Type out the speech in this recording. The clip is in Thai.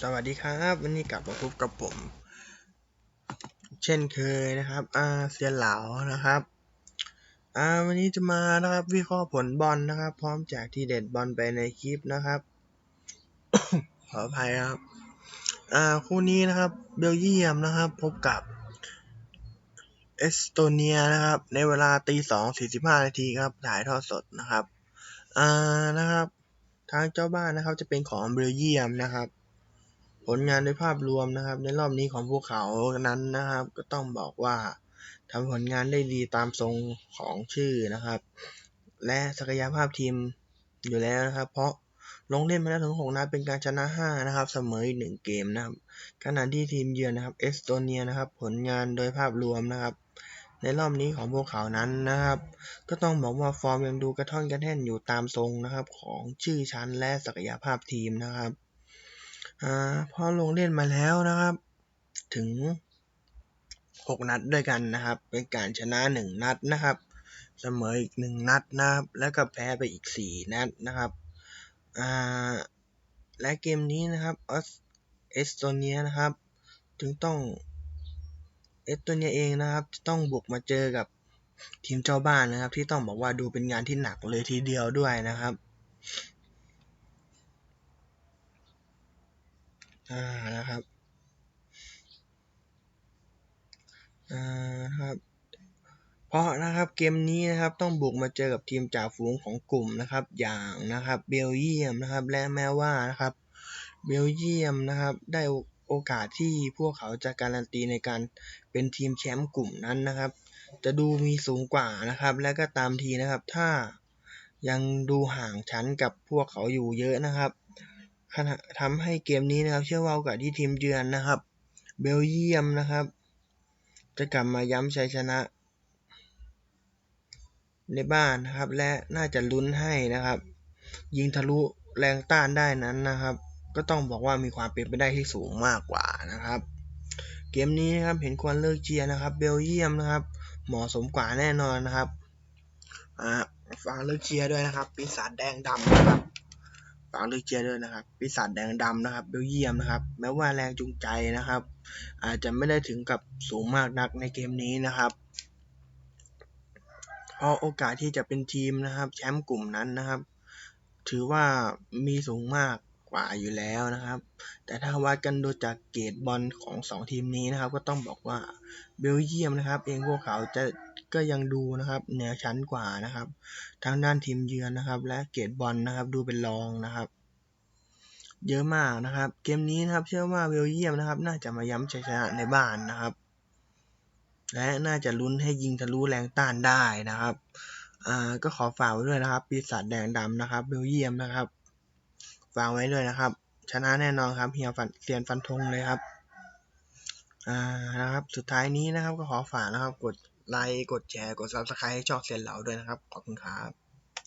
สวัสดีครับ วันนี้กลับมาพบกับผม เช่นเคยนะครับอาเซียนเหลานะครับอาวันนี้จะมานะครับ วิเคราะห์ผลบอลนะครับ พร้อมแจกทีเด็ดบอลไปในคลิปนะครับ ขออภัยครับอ่าคู่นี้นะครับ เบลเยียมนะครับ พบกับเอสโตเนียนะครับ ในเวลาตีสองสี่สิบห้านาทีครับถ่ายทอดสดนะครับอ่านะครับ ทางเจ้าบ้านนะครับจะเป็นของเบลเยียมนะครับ ผลงานโดยภาพรวมนะครับ ในรอบนี้ของพวกเขานั้นนะครับ ก็ต้องบอกว่าทำผลงานได้ดีตามทรงของชื่อนะครับ และศักยภาพทีมอยู่แล้วนะครับ เพราะลงเล่นมาแล้วถึง6นัดเป็นการชนะ 5 นะครับ เสมออีก1เกมนะครับขณะที่ทีมเยือนนะครับเอสโตเนียนะครับ ผลงานโดยภาพรวมนะครับ ในรอบนี้ของพวกเขานั้นนะครับ ก็ต้องบอกว่าฟอร์มยังดูกระท่อนกระแท่นอยู่ตามทรงนะครับ ของชื่อชั้นและศักยภาพทีมนะครับ พอลงเล่นมาแล้วนะครับ ถึง 6 นัดด้วยกันนะครับ เป็นการชนะ 1 นัดนะครับ เสมออีก 1 นัดนะครับ แล้วก็แพ้ไปอีก 4 นัดนะครับและเกมนี้นะครับออสเอสโตเนียนะครับ ถึงต้องเอสโตเนียเองนะครับจะต้องบุกมาเจอกับทีมเจ้าบ้านนะครับ ที่ต้องบอกว่าดูเป็นงานที่หนักเลยทีเดียวด้วยนะครับ อ่านะครับอ่านะครับ เพราะนะครับเกมนี้นะครับต้องบุกมาเจอกับทีมจ่าฝูงของกลุ่มนะครับ อย่างนะครับเบลเยียมนะครับ และแม้ว่านะครับเบลเยียมนะครับได้โอกาสที่พวกเขาจะการันตีในการเป็นทีมแชมป์กลุ่มนั้นนะครับ จะดูมีสูงกว่านะครับ และก็ตามทีนะครับถ้ายังดูห่างชั้นกับพวกเขาอยู่เยอะนะครับ ขณะทำให้เกมนี้นะครับ เชื่อว่าโอกาสที่ทีมเยือนนะครับ เบลเยียมนะครับ จะกลับมาย้ำชัยชนะ ในบ้านนะครับ และน่าจะลุ้นให้นะครับ ยิงทะลุแรงต้านได้นั้นนะครับ ก็ต้องบอกว่ามีความเป็นไปได้ที่สูงมากกว่านะครับ เกมนี้นะครับเห็นควรเลิกเชียร์นะครับ เบลเยียมนะครับเหมาะสมกว่าแน่นอนนะครับอ่าฝากเลิกเชียร์ด้วยนะครับ ปีศาจแดงดำนะครับ ฝากเลิกเชียร์ด้วยนะครับ ปีศาจแดงดำนะครับเบลเยียมนะครับ แม้ว่าแรงจูงใจนะครับ อาจจะไม่ได้ถึงกับสูงมากนักในเกมนี้นะครับเพราะโอกาสที่จะเป็นทีมนะครับ แชมป์กลุ่มนั้นนะครับ ถือว่ามีสูงมาก กว่าอยู่แล้วนะครับ แต่ถ้าวัดกันดูจากเกรดบอลของสองทีมนี้นะครับ ก็ต้องบอกว่าเบลเยียมนะครับ เองพวกเขาจะก็ยังดูนะครับเหนือชั้นกว่านะครับทางด้านทีมเยือนนะครับ และเกรดบอลนะครับ ดูเป็นรองนะครับ เยอะมากนะครับ เกมนี้นะครับ เชื่อว่าเบลเยียมนะครับ น่าจะมาย้ำชัยชนะในบ้านนะครับ และน่าจะลุ้นให้ยิงทะลุแรงต้านได้นะครับอ่าก็ขอฝากไว้ด้วยนะครับ ปีศาจแดงดำนะครับ เบลเยียมนะครับ ฝากไว้ด้วยนะครับ ชนะแน่นอนครับเฮียฟันเสียนฟันธงเลยครับ อ่านะครับ สุดท้ายนี้นะครับก็ขอฝากนะครับ กดไลค์กดแชร์กด subscribe ให้ช่องเซียนเหลาด้วยนะครับ ขอบคุณครับ